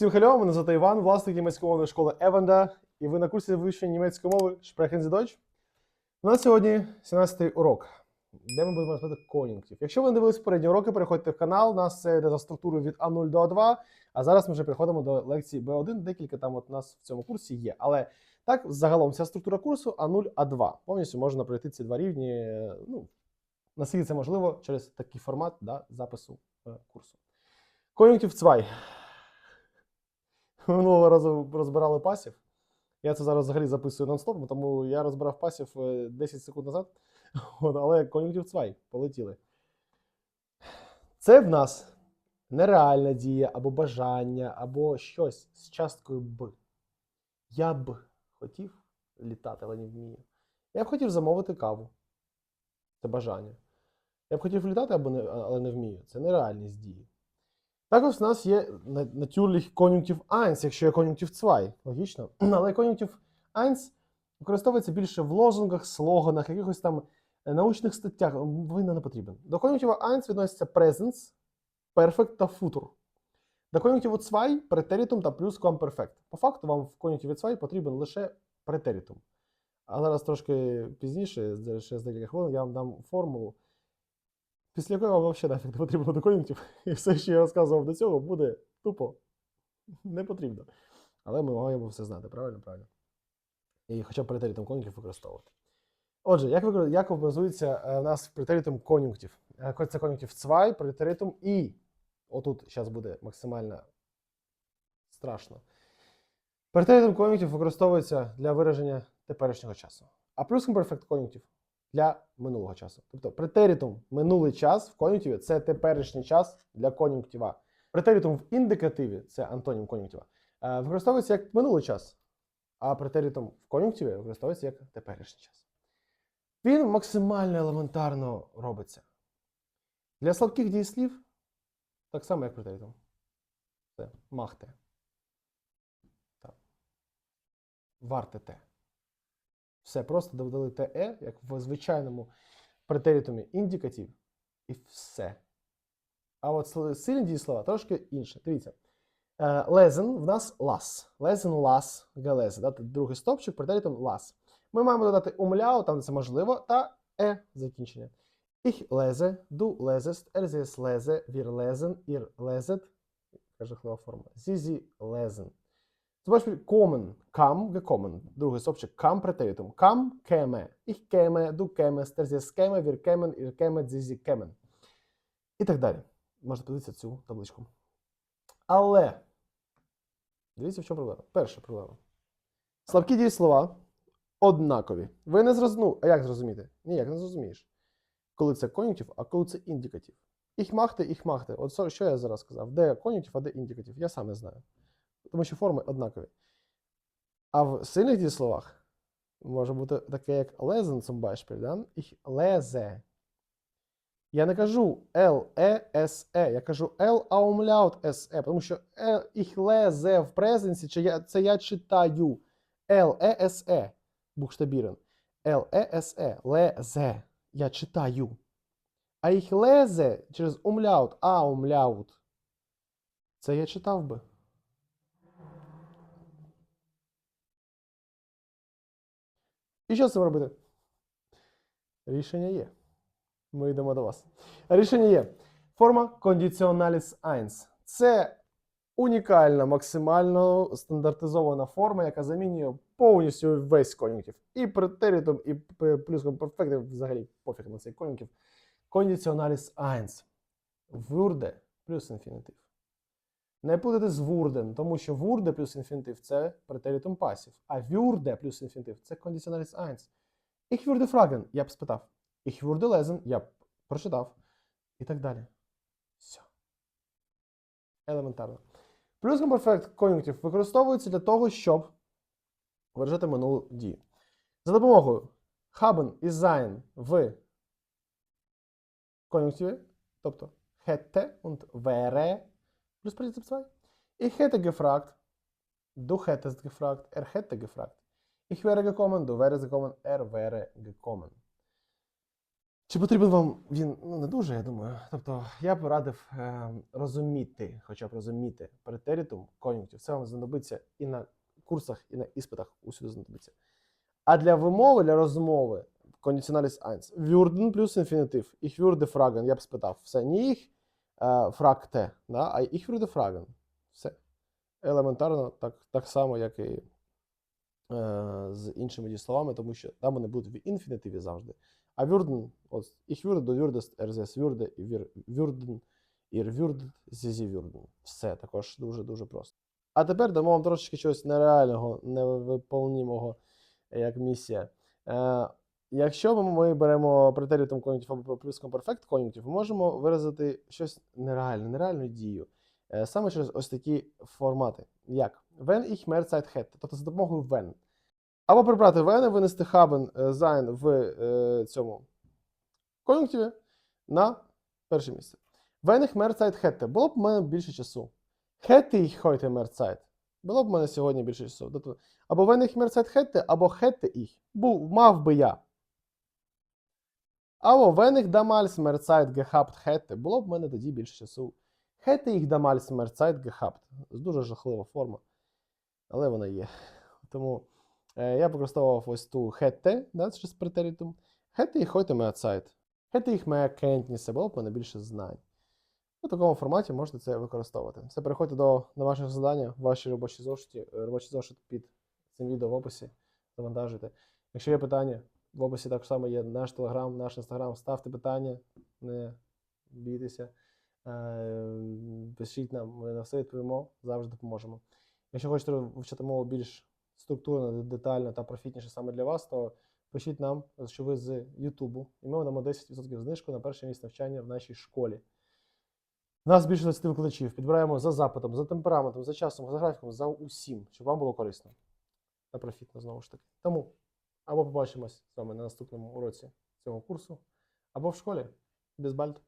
Всім хальо, мене звати Іван, власник німецької мовної школи Еванда, і ви на курсі вивчення німецької мови Sprechen Sie Deutsch. У нас сьогодні 17-й урок, де ми будемо розглядати конюнктів. Якщо ви не дивились попередні уроки, переходьте в канал. У нас це йде за структурою від А0 до А2, а зараз ми вже переходимо до лекції Б1. Декілька там от у нас в цьому курсі є. Але так, загалом вся структура курсу А0, А2. Повністю можна пройти ці два рівні. Ну, наскільки це можливо через такий формат да, запису е, курсу. Конюнктив 2. Минулого разу розбирали пасів. Я це зараз взагалі записую нон-стоп, тому я розбирав пасів е, 10 секунд назад. От, але кон'юнктив 2 полетіли. Це в нас нереальна дія, або бажання, або щось з часткою б. Я б хотів літати, але не вмію. Я б хотів замовити каву. Це бажання. Я б хотів літати, або не, але не вмію. Це нереальність дії. Також в нас є на- natürlich кон'юнктив 1, якщо є кон'юнктив 2. Логічно. Але кон'юнктив 1 використовується більше в лозунгах, слоганах, якихось там е, научних статтях. Він не потрібен. До кон'юнктива 1 відносяться presence, perfect та future. До кон'юнктиву 2 претерітум та плюс комперфект. По факту вам в кон'юнктиві 2 потрібен лише претерітум. А зараз трошки пізніше, ще з декілька хвилин, я вам дам формулу, після вам взагалі нафіг не потрібно буде кон'юнктив. І все, що я розказував до цього, буде тупо не потрібно. Але ми маємо все знати, правильно? Правильно. І хоча б претерітум кон'юнктив використовувати. Отже, як, як образується е, у нас претерітум кон'юнктив? Е, Це кон'юнктив 2, претерітум і. Отут зараз буде максимально страшно. Претерітум кон'юнктив використовується для вираження теперішнього часу. А плюс плюскомперфект кон'юнктив для минулого часу. Тобто претерітум минулий час в кон'юнктиві це теперішній час для кон'юнктива. Претерітум в індикативі це антонім кон'юнктива. е, Використовується як минулий час, а претерітум в кон'юнктиві використовується як теперішній час. Він максимально елементарно робиться. Для слабких дієслів так само, як претерітум. Це махте. Так. Вартите. Все, просто додали те, як в звичайному претерітумі індикатив, і все. А от сильні дієслова трошки інше. Дивіться. Е, Лезен в нас лас. Лезен лас гелезе. Да? Тут Другий стопчик, претерітум лас. Ми маємо додати умляу, там де це можливо, та е закінчення. Ich lese, du lesest, er sie es lese, wir lesen, ihr leset. Яка форма. Sie lesen. Zum Beispiel kommen, kam, gekommen. Другий стопчик, kam претеритум. Kam, käme. Ich käme, du kämest, er sie käme, wir kämen, ihr kämet, sie, sie kämen. І так далі. Можна подивитися цю табличку. Але, дивіться, в чому проблема. Перша проблема. Слабкі дієслова однакові. Ви не зрозуміли. А як зрозуміти? Ніяк не зрозумієш. Коли це кон'юнктив, а коли це індикатив. Їх махте, їх махте. От що- я зараз сказав? Де кон'юнктив, а де індикатив? Я сам не знаю. Тому що форми однакові. А в сильних дієсловах може бути таке, як lesen zum Beispiel, да? Ich lese. Я не кажу L, E, S, E. Я кажу L umlaut S, E, тому що ich lese в презенсі, чи я, це я читаю. L, E, S, E. Букштабірен. L, E, S, E. Лезе. Я читаю. А їх лезе через умляут, а умляут. Це я читав би. І що з цим робити? Рішення є. Ми йдемо до вас. Рішення є. Форма Conditionalis 1. Це унікальна, максимально стандартизована форма, яка замінює повністю весь кон'юнктив. І претерітум, і плюс перфектив взагалі пофіг на цей кон'юнктив. Conditionalis 1. Вурде плюс інфінітив. Не плутати з вурден, тому що вурде плюс інфінітив це претерітум пасів, а вюрде плюс інфінітив це conditionalis 1. Ich würde fragen, я б спитав. Ich würde lesen, я б прочитав. І так далі. Все. Елементарно. Плюс комперфект кон'юнктив використовується для того, щоб виражати минулу дію. За допомогою haben і sein в кон'юнктиві, тобто hätte und wäre плюс Partizip 2. Ich hätte gefragt, du hättest gefragt, er hätte gefragt. Ich wäre gekommen, du wärst gekommen, er wäre gekommen. Чи потрібен вам він? Ну, не дуже, я думаю. Тобто, я б радив е, розуміти, хоча б розуміти претеритум, кон'юнктив. Це вам знадобиться і на курсах, і на іспитах усюди знадобиться. А для вимови, для розмови, кондиціоналіс 1, würden плюс інфінітив. Ich würde fragen, я б спитав. Все, не їх е, fragte, да, а ich würde fragen. Все. Елементарно, так, так само, як і е, з іншими дієсловами, тому що там вони будуть в інфінітиві завжди. А würden, от, ich würde, du würdest, er es würde, wir würden, ihr würdet, sie sie würden. Все також дуже-дуже просто. А тепер дамо вам трошечки чогось нереального, невиповнімого, як місія. Е, якщо ми, беремо претеритум кон'юнктив або плюс комперфект кон'юнктив, ми можемо виразити щось нереальне, нереальну дію. Е, саме через ось такі формати. Як? Wenn ich mehr Zeit hätte, тобто за допомогою when. Або прибрати when і винести haben е, sein в е, цьому кон'юнктиві на перше місце. Wenn ich mehr Zeit hätte, було б в мене більше часу. Hätte ich heute mehr Zeit. Було б в мене сьогодні більше часу. Тобто, або wenn ich mehr Zeit hätte, або hätte ich. Був, мав би я. Або wenn ich damals mehr Zeit hätte, було б мене тоді більше часу. Hätte ich damals mehr Zeit. Дуже жахлива форма. Але вона є. Тому е, я використовував ось ту hätte, да, через претеритум. Hätte ich heute mehr Zeit. Hätte ich mehr Kenntnisse, було б мене більше знань. У такому форматі можете це використовувати. Все, переходьте до домашнього завдання, ваші робочі зошиті, е, робочий зошит під цим відео в описі. Завантажуйте. Якщо є питання, в описі так само є наш телеграм, наш інстаграм. Ставте питання, не бійтеся. Е, Пишіть нам, ми на все відповімо, завжди допоможемо. Якщо хочете вивчати мову більш структурно, детально та профітніше саме для вас, то пишіть нам, що ви з Ютубу, і ми дамо 10% знижку на перше місце навчання в нашій школі. Нас більше 20 викладачів. Підбираємо за запитом, за темпераментом, за часом, за графіком, за усім, щоб вам було корисно. Та профітно знову ж таки. Тому або побачимось з вами на наступному уроці цього курсу, або в школі. Без бальт.